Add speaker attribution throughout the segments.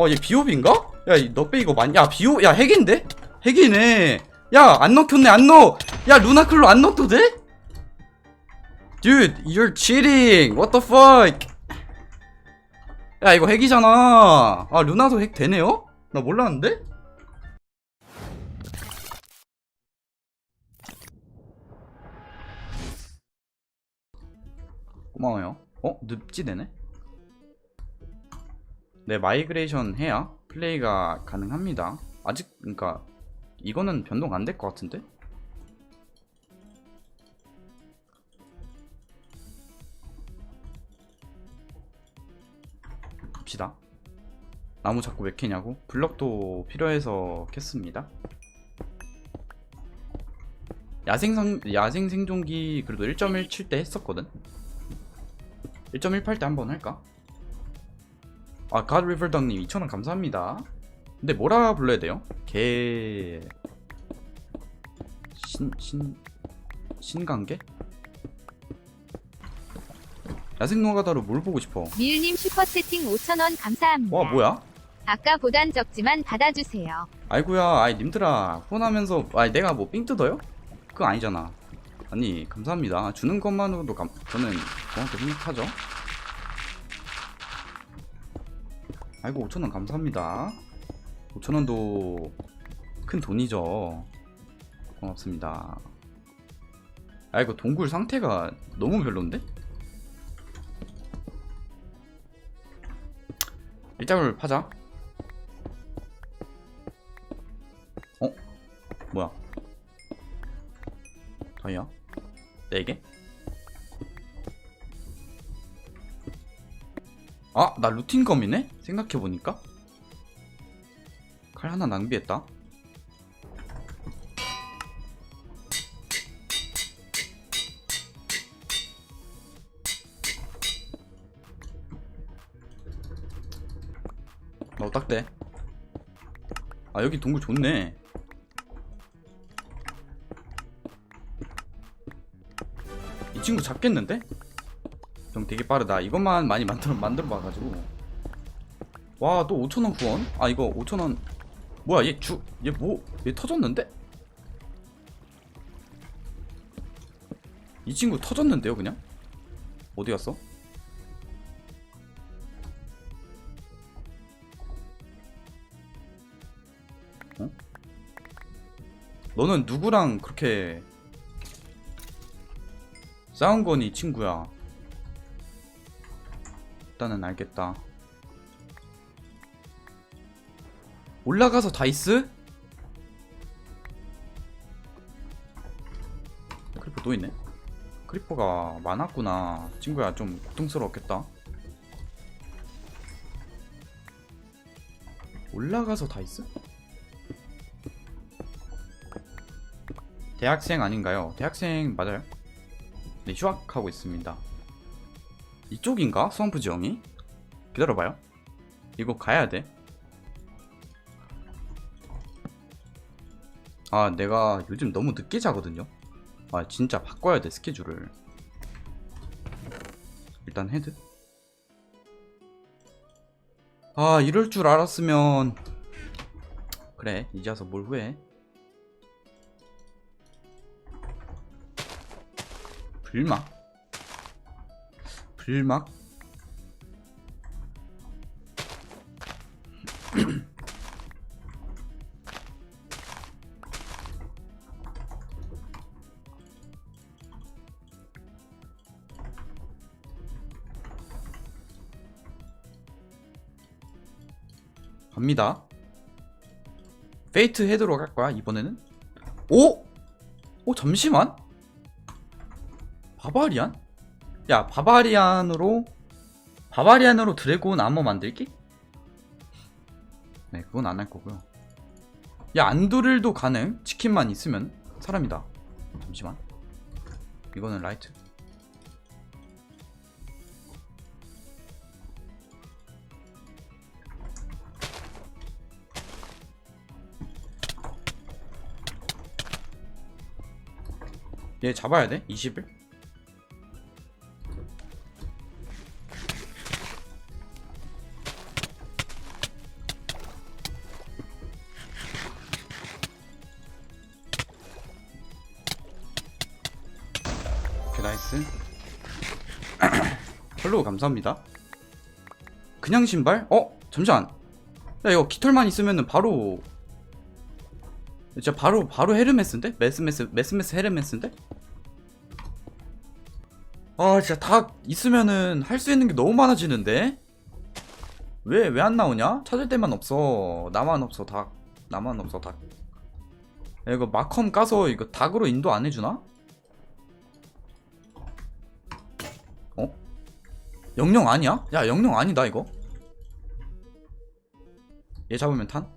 Speaker 1: 어, 얘 비오비인가? 야, 너 빼 이거 맞? 야, 비오, 야, 핵인데? 핵이네. 야, 안 넣혔네, 안 넣어. 야, 루나클로 안 넣어도 돼? Dude, you're cheating. What the fuck? 야, 이거 핵이잖아. 아, 루나도 핵 되네요? 나 몰랐는데? 고마워요. 어? 늪지대네? 네, 마이그레이션 해야 플레이가 가능합니다. 아직, 그니까, 이거는 변동 안 될 것 같은데? 봅시다. 나무 자꾸 왜 캐냐고? 블럭도 필요해서 캤습니다. 야생성, 야생 생존기 그래도 1.17 때 했었거든? 1.18 때 한번 할까? 아, 갓리버덕님 2,000원 감사합니다. 근데 뭐라 불러야 돼요? 개... 신... 신... 신관계? 야생노가다로 뭘 보고 싶어?
Speaker 2: 밀님 슈퍼채팅 5,000원 감사합니다.
Speaker 1: 와 뭐야?
Speaker 2: 아까보단 적지만 받아주세요.
Speaker 1: 아이고야 아이 님들아 후원하면서 아이 내가 뭐 삥 뜯어요? 그거 아니잖아 아니 감사합니다 주는 것만으로도 감, 저는 고맙게 생각하죠 아이고 5천원 감사합니다 5천원도 큰 돈이죠 고맙습니다 아이고 동굴 상태가 너무 별론데? 일자를 파자 어? 뭐야? 다이아? 4개? 아! 나 루틴검이네? 생각해보니까? 칼 하나 낭비했다 너 딱대 아 여기 동굴 좋네 이 친구 잡겠는데? 형 되게 빠르다 이것만 많이 만들어 만들어 봐가지고 와 또 5천원 후원? 아 이거 5천원 뭐야 얘 주 얘 뭐 얘 터졌는데? 이 친구 터졌는데요 그냥? 어디 갔어? 어? 너는 누구랑 그렇게 싸운 거니 친구야 일단은 알겠다 올라가서 다이스? 크리퍼 또 있네 크리퍼가 많았구나 친구야 좀 고통스러웠겠다 올라가서 다이스? 대학생 아닌가요? 대학생 맞아요 네, 휴학하고 있습니다. 이쪽인가? 수험프 지형이? 기다려봐요. 이거 가야 돼. 아, 내가 요즘 너무 늦게 자거든요. 아, 진짜 바꿔야 돼, 스케줄을. 일단 헤드. 아, 이럴 줄 알았으면. 그래, 이제 와서 뭘 후회해. 불막? 불막? 갑니다. 페이트 헤드로 갈 거야 이번에는. 오? 오 잠시만. 바바리안? 야 바바리안으로 바바리안으로 드래곤 아머 만들기? 네 그건 안 할 거고요 야 안두릴도 가능 치킨만 있으면 사람이다 잠시만 이거는 라이트 얘 잡아야 돼? 20일? 나이스 펄로우 감사합니다 그냥 신발? 어? 잠시만 야 이거 깃털만 있으면은 바로 진짜 바로 바로 헤르메스인데? 메스메스 메스메스 헤르메스인데? 아 진짜 다 있으면은 할 수 있는 게 너무 많아지는데? 왜 왜 안 나오냐? 찾을 데만 없어 나만 없어 닭 나만 없어 닭 야, 이거 마컴 까서 이거 닭으로 인도 안 해주나? 영영 아니야? 야 영영 아니다 이거 얘 잡으면 탄?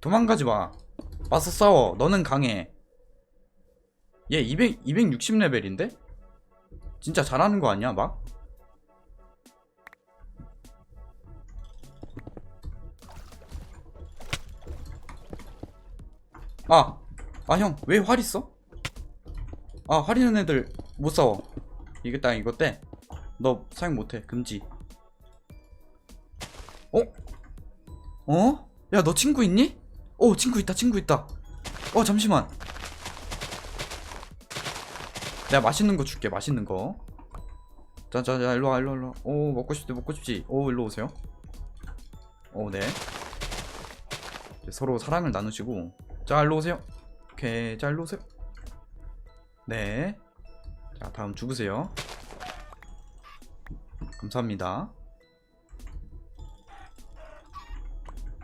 Speaker 1: 도망가지 마 와서 싸워 너는 강해 얘 200, 260레벨인데? 진짜 잘하는 거 아니야 막? 아! 아 형 왜 활 있어? 아 활 있는 애들 못 싸워 이겼다 이거 떼 너 사용 못해. 금지. 어? 어? 야 너 친구 있니? 어 친구 있다 친구 있다. 어 잠시만. 내가 맛있는 거 줄게 맛있는 거. 자자자 일로와 일로와 일로와 오 먹고 싶지 먹고 싶지. 오 일로 오세요. 오네. 서로 사랑을 나누시고. 자 일로 오세요. 오케이 자 일로 오세요. 네자 다음 죽으세요 감사합니다.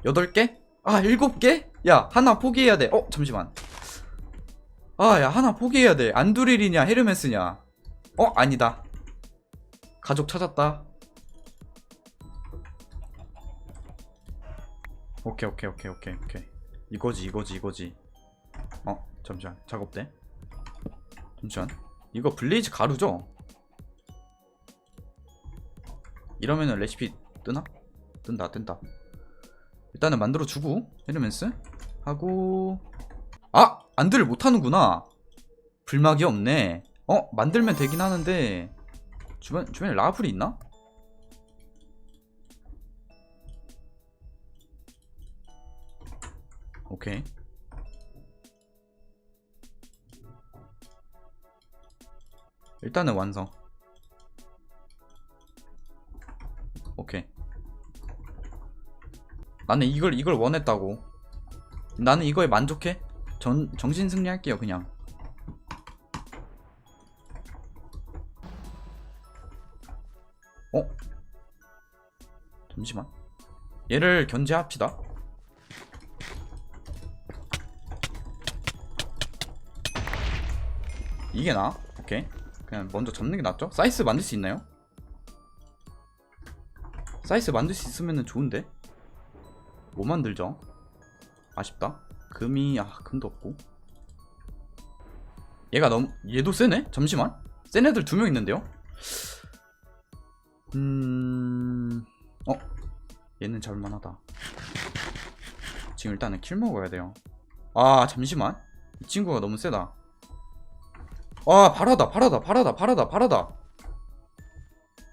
Speaker 1: 여덟 개? 아 일곱 개? 야 하나 포기해야 돼어 잠시만. 아 야 하나 포기해야 돼. 안두릴이냐 헤르메스냐? 어 아니다. 가족 찾았다. 오케이 오케이 오케이 오케이 오케이. 이거지 이거지 이거지. 어 잠시만. 작업대? 잠시만. 이거 블레이즈 가루죠? 이러면은 레시피 뜨나? 뜬다 뜬다. 일단은 만들어 주고 헤르멘스 하고. 아! 안드를 못하는구나. 불막이 없네. 어 만들면 되긴 하는데. 주변 주변에 라플이 있나? 오케이. 일단은 완성 나는 이걸 이걸 원했다고. 나는 이거에 만족해? 전 정신 승리할게요 그냥. 어? 잠시만. 얘를 견제합시다. 이게 나? 오케이. 그냥 먼저 잡는 게 낫죠? 사이스 만들 수 있나요? 사이스 만들 수 있으면 좋은데 뭐 만들죠? 아쉽다 금이 아 금도 없고 얘가 너무 얘도 세네? 잠시만 센 애들 두 명 있는데요? 음... 어? 얘는 잡을만하다 지금 일단은 킬 먹어야 돼요 아 잠시만 이 친구가 너무 세다 아 바라다 바라다 바라다 바라다 바라다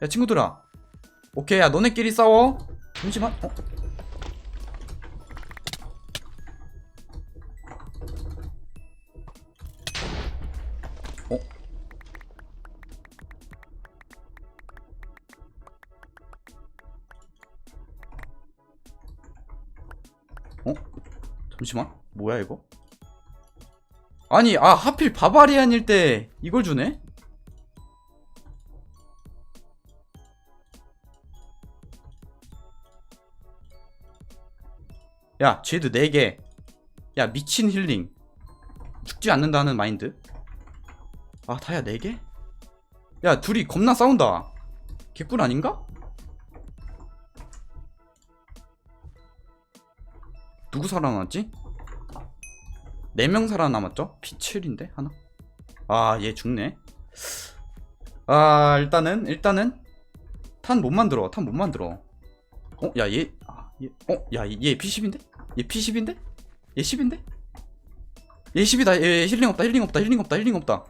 Speaker 1: 야 친구들아 오케이 야 너네끼리 싸워 잠시만 어? 어? 어? 잠시만 뭐야 이거? 아니 아 하필 바바리안일 때 이걸 주네? 야 쟤도 4개 야 미친 힐링 죽지 않는다는 마인드 아 다야 4개? 야 둘이 겁나 싸운다 개꿀 아닌가? 누구 살아남았지? 4명 살아남았죠? P7인데 하나? 아 얘 죽네 아 일단은 일단은 탄 못 만들어 탄 못 만들어 어? 야 얘 아, 얘, 어? 야얘 P10인데? 얘 P10인데? 얘 10인데? 얘 10이다 얘 힐링 없다 힐링 없다 힐링 없다 힐링 없다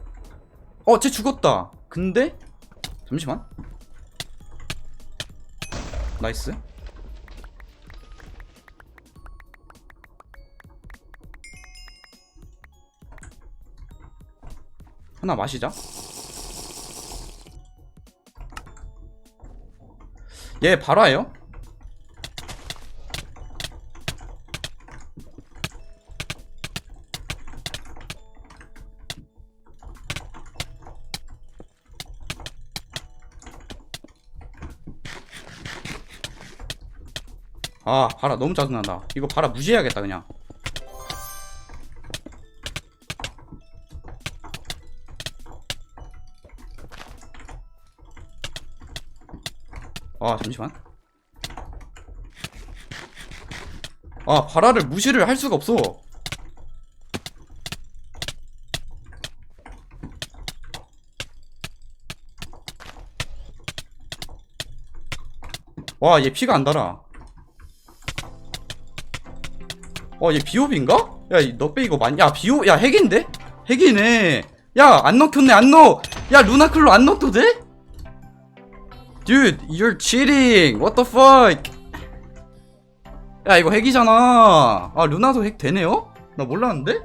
Speaker 1: 어, 쟤 죽었다. 근데 잠시만. 나이스. 하나 마시자. 얘 발화예요? 아 바라 너무 짜증난다. 이거 바라 무시해야겠다 그냥. 아 잠시만 아 바라를 무시를 할 수가 없어 와 얘 피가 안 달아 어, 얘 비오비인가? 야, 이 넉배 이거 맞, 야, 비오, 야, 핵인데? 핵이네. 야, 안 넣혔네, 안 넣어. 야, 루나클로 안 넣어도 돼? Dude, you're cheating. What the fuck? 야, 이거 핵이잖아. 아, 루나도 핵 되네요? 나 몰랐는데?